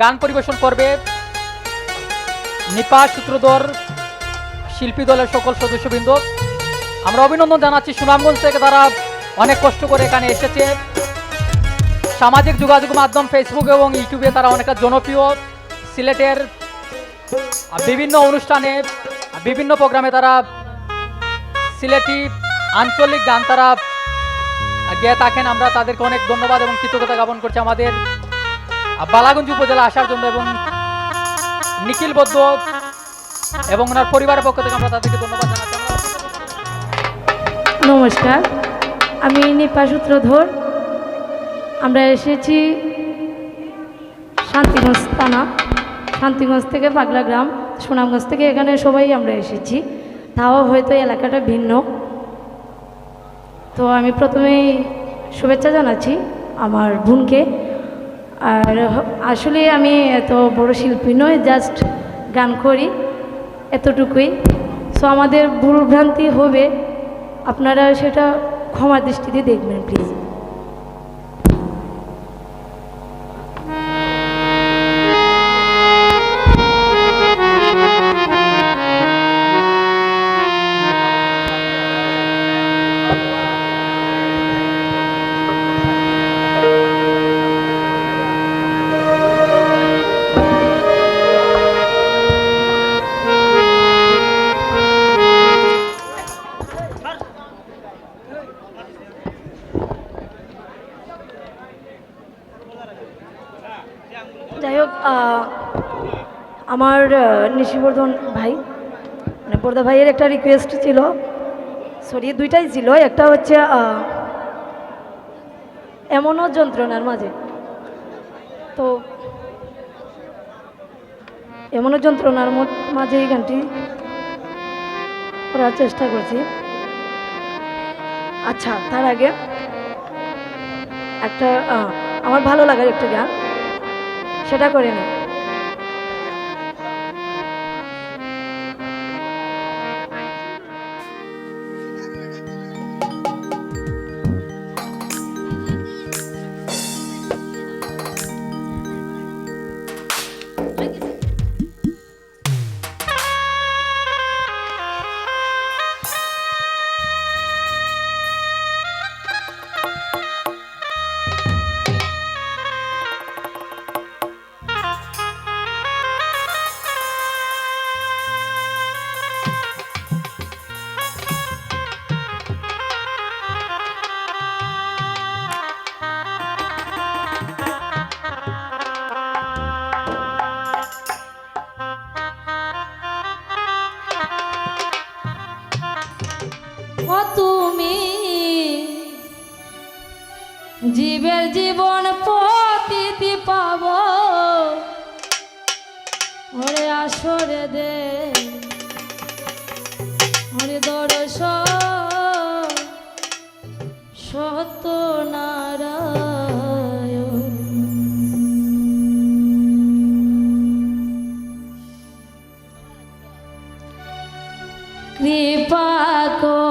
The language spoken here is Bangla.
গান পরিবেশন করবে নিপা সূত্রধর শিল্পী দলের সকল সদস্যবৃন্দ। আমরা অভিনন্দন জানাচ্ছি সুনামগঞ্জ থেকে তারা অনেক কষ্ট করে এখানে এসেছে। সামাজিক যোগাযোগ মাধ্যম ফেসবুক এবং ইউটিউবে তারা অনেকটা জনপ্রিয়। সিলেটের বিভিন্ন অনুষ্ঠানে, বিভিন্ন প্রোগ্রামে তারা সিলেটি আঞ্চলিক গান তারা গেয়ে থাকেন। আমরা তাদেরকে অনেক ধন্যবাদ এবং কৃতজ্ঞতা জ্ঞাপন করছি আমাদের বালাগঞ্জ উপজেলা আসার জন্য এবং নিখিল বদ্ধ এবং ওনার পরিবারের পক্ষ থেকে আমরা তাদেরকে ধন্যবাদ নমস্কার, আমি নিপা সূত্রধর। আমরা এসেছি শান্তিগঞ্জ থানা, শান্তিগঞ্জ থেকে পাগলা গ্রাম, সুনামগঞ্জ থেকে এখানে সবাই আমরা এসেছি। তাও হয়তো এলাকাটা ভিন্ন। তো আমি প্রথমেই শুভেচ্ছা জানাচ্ছি আমার বোনকে। আর আসলে আমি এত বড় শিল্পী নয় জাস্ট গান করি, এতটুকুই। সো আমাদের ভুল ভ্রান্তি হবে, আপনারা সেটা ক্ষমা দৃষ্টিতে দেখবেন প্লিজ আমার নিশিবর্ধন ভাই মানে বর্দা ভাইয়ের একটা রিকোয়েস্ট ছিল। সরি দুইটাই ছিল। একটা হচ্ছে এমনও যন্ত্রণার মাঝে। তো, এমনও যন্ত্রণার মাঝে এই গানটি করার চেষ্টা করছি। আচ্ছা তার আগে একটা আমার ভালো লাগার একটা গান। সেটা করে নি তুমি জীবের জীবন পতিতি পাব। ওরে আসরে দে ওরে সত্য নারায়ণ। কৃপা করে।